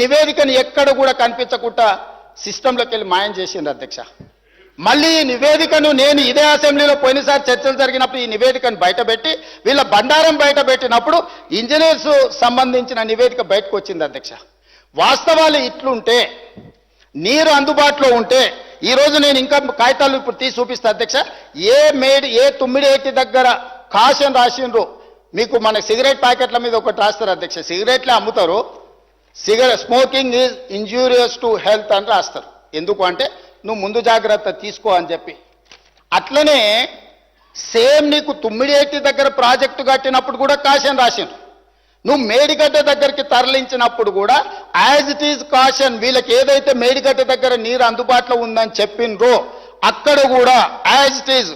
నివేదికను ఎక్కడ కూడా కనిపించకుండా సిస్టంలోకి వెళ్ళి మాయం చేసింది అధ్యక్ష. మళ్ళీ ఈ నివేదికను నేను ఇదే అసెంబ్లీలో పోయినసారి చర్చలు జరిగినప్పుడు ఈ నివేదికను బయటపెట్టి వీళ్ళ బండారం బయట పెట్టినప్పుడు ఇంజనీర్స్ సంబంధించిన నివేదిక బయటకు వచ్చింది అధ్యక్ష. వాస్తవాలు ఇట్లుంటే నీరు అందుబాటులో ఉంటే ఈరోజు నేను ఇంకా కాగితాలు ఇప్పుడు తీసి చూపిస్తా అధ్యక్ష ఏ మేడి ఏ తుమ్మిడేటి దగ్గర కాషన్ రాసిండ్రు మీకు మన సిగరెట్ ప్యాకెట్ల మీద ఒకటి రాస్తారు అధ్యక్ష. సిగరెట్లే అమ్ముతారు cigarette smoking is injurious to health అని రాస్తారు. ఎందుకు అంటే నువ్వు ముందు జాగ్రత్త తీసుకో అని చెప్పి. అట్లనే సేమ్ నీకు తుమ్మిడేటి దగ్గర ప్రాజెక్టు కట్టినప్పుడు కూడా కాషన్ రాసిండ్రు. నువ్వు మేడిగడ్డ దగ్గరికి తరలించినప్పుడు కూడా యాజ్ ఇట్ ఈజ్ కాషన్ వీళ్ళకి ఏదైతే మేడిగడ్డ దగ్గర నీరు అందుబాటులో ఉందని చెప్పిండ్రో అక్కడ కూడా as it is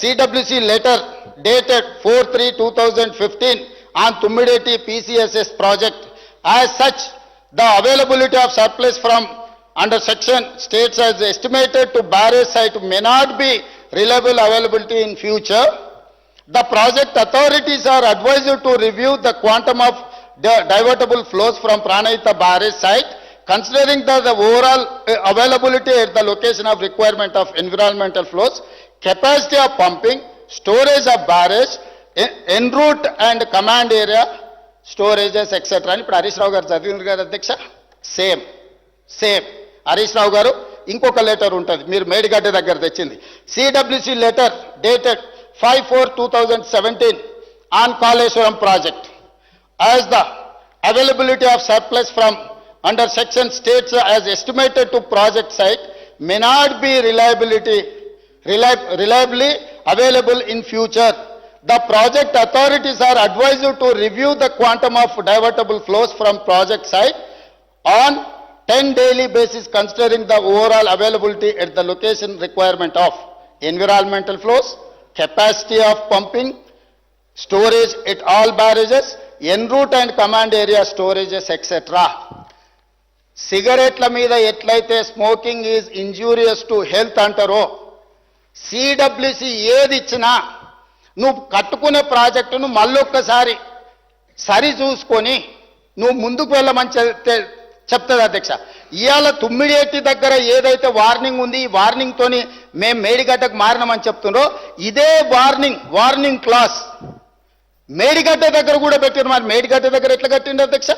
CWC letter dated four three two thousand fifteen on Tummidihatti PCSS project As such, the availability of surplus from under section states as estimated to barrage site may not be reliable availability in future. The project authorities are advised to review the quantum of divertible flows from Pranayita barrage site considering the, the overall uh, availability at the location of requirement of environmental flows, capacity of pumping, storage of barrage, en route and command area, storages etcetera అని ఇప్పుడు హరీష్ రావు గారు చదివింది గారు అధ్యక్ష? Same same Harish Rao గారు ఇంకొక letter ఉంటుంది. మీరు మేడిగడ్డ దగ్గర తెచ్చింది. CWC letter dated five four two thousand seventeen on Kaleshwaram project as the availability of surplus from under section states as estimated to project site may not be reliability reliably available in future The project authorities are advised to review the quantum of divertible flows from project site on 10 daily basis considering the overall availability at the location requirement of environmental flows, capacity of pumping, storage at all barrages, en route and command area storages, etc. సిగరెట్ల మీద ఎట్లయితే smoking is injurious to health అంటారో CWC ఏది ఇచ్చినా నువ్వు కట్టుకునే ప్రాజెక్టును మళ్ళొక్కసారి సరి చూసుకొని నువ్వు ముందుకు వెళ్ళమని చెప్తే చెప్తుంది అధ్యక్ష. ఇవాళ తుమ్మిడేటి దగ్గర ఏదైతే వార్నింగ్ ఉంది ఈ వార్నింగ్తోని మేము మేడిగడ్డకు మారినామని చెప్తుండ్రో ఇదే వార్నింగ్ వార్నింగ్ క్లాస్ మేడిగడ్డ దగ్గర కూడా పెట్టారు మరి. మేడిగడ్డ దగ్గర ఎట్లా కట్టిండు అధ్యక్ష?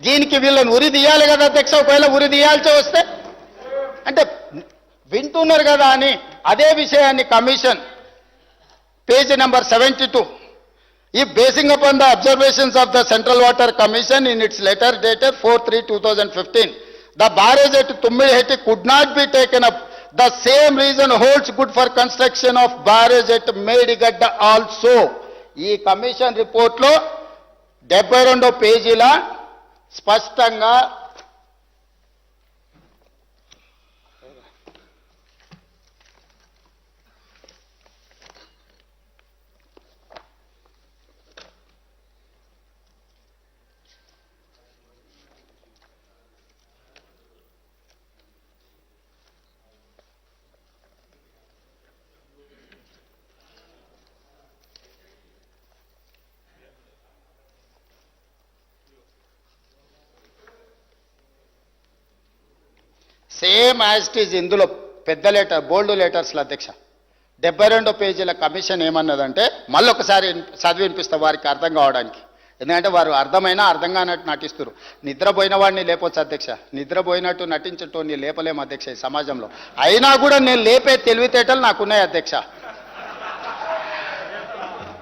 దీనికి వీళ్ళని ఉరి తీయాలి కదా అధ్యక్ష. ఒకవేళ ఉరి తీయాల్సి వస్తే. అంటే వింటున్నారు కదా అని అదే విషయాన్ని commission page number seventy two. ఈ basing upon the observations of the central water commission in its letter dated four three two thousand fifteen. The barrage at Tummidihatti could not be taken up the same reason holds good for construction of barrage at Medigadda also ఈ commission రిపోర్ట్లో డెబ్బై రెండో పేజీల స్పష్టంగా same యాజ్టీజ్ is ఇందులో పెద్ద letter బోల్డ్ లెటర్స్ల అధ్యక్ష. డెబ్బై రెండో పేజీల కమిషన్ ఏమన్నదంటే మళ్ళీ ఒకసారి చదివి వినిపిస్తా వారికి అర్థం కావడానికి. ఎందుకంటే వారు అర్థమైనా అర్థం కానట్టు నటిస్తారు నిద్రపోయిన వాడిని లేపొచ్చు అధ్యక్ష. నిద్రపోయినట్టు నటించటోని లేపలేము అధ్యక్ష ఈ సమాజంలో. అయినా కూడా నేను లేపే తెలివితేటలు నాకున్నాయి అధ్యక్ష.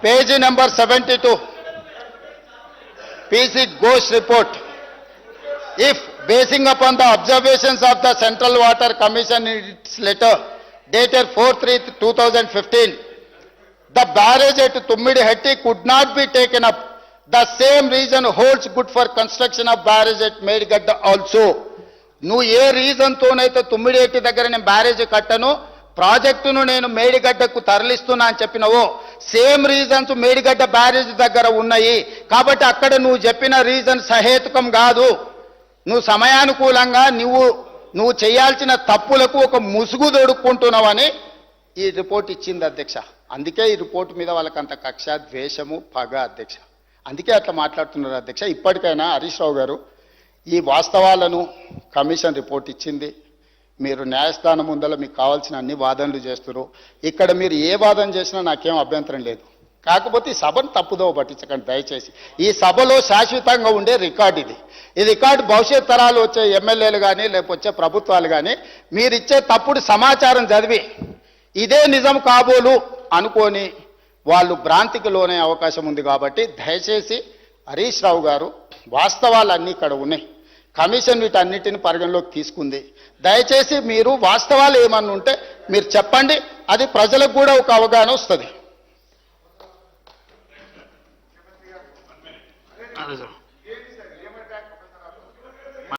Page number seventy two. PC Ghosh report. If basing upon the observations of the Central Water Commission in its letter dated 4/3/2015, the barrage at Tummidihetti could not be taken up. The same reason holds good for construction of barrage at Medigadda also. నువ్వు ఏ reason తోనైతే తుమ్మిడేటి దగ్గర నేను barrage కట్టను ప్రాజెక్టును నేను మేడిగడ్డకు తరలిస్తున్నా అని చెప్పినవో సేమ్ రీజన్స్ మేడిగడ్డ బ్యారేజ్ దగ్గర ఉన్నాయి కాబట్టి అక్కడ నువ్వు చెప్పిన రీజన్ సహేతుకం కాదు నువ్వు సమయానుకూలంగా నువ్వు నువ్వు చేయాల్సిన తప్పులకు ఒక ముసుగు దొడుక్కుంటున్నావని ఈ రిపోర్ట్ ఇచ్చింది అధ్యక్ష. అందుకే ఈ రిపోర్ట్ మీద వాళ్ళకి అంత కక్ష ద్వేషము పగ అధ్యక్ష. అందుకే అట్లా మాట్లాడుతున్నారు అధ్యక్ష. ఇప్పటికైనా హరీష్ రావు గారు ఈ వాస్తవాలను కమిషన్ రిపోర్ట్ ఇచ్చింది. మీరు న్యాయస్థానం ముందర మీకు కావాల్సిన అన్ని వాదనలు చేస్తారు ఇక్కడ మీరు ఏ వాదన చేసినా నాకేం అభ్యంతరం లేదు. కాకపోతే ఈ సభను తప్పుదో పట్టించకండి దయచేసి. ఈ సభలో శాశ్వతంగా ఉండే రికార్డు ఇది. ఈ రికార్డు భవిష్యత్ తరాలు వచ్చే ఎమ్మెల్యేలు కానీ లేకపోతే ప్రభుత్వాలు కానీ మీరిచ్చే తప్పుడు సమాచారం చదివి ఇదే నిజం కాబోలు అనుకొని వాళ్ళు భ్రాంతికి లోనే అవకాశం ఉంది కాబట్టి దయచేసి హరీష్ రావు గారు వాస్తవాలన్నీ ఇక్కడ ఉన్నాయి. కమిషన్ వీటన్నిటిని పరిగణలోకి తీసుకుంది. దయచేసి మీరు వాస్తవాలు ఏమన్నా ఉంటే మీరు చెప్పండి. అది ప్రజలకు కూడా ఒక అవగాహన వస్తుంది. అదే సార్.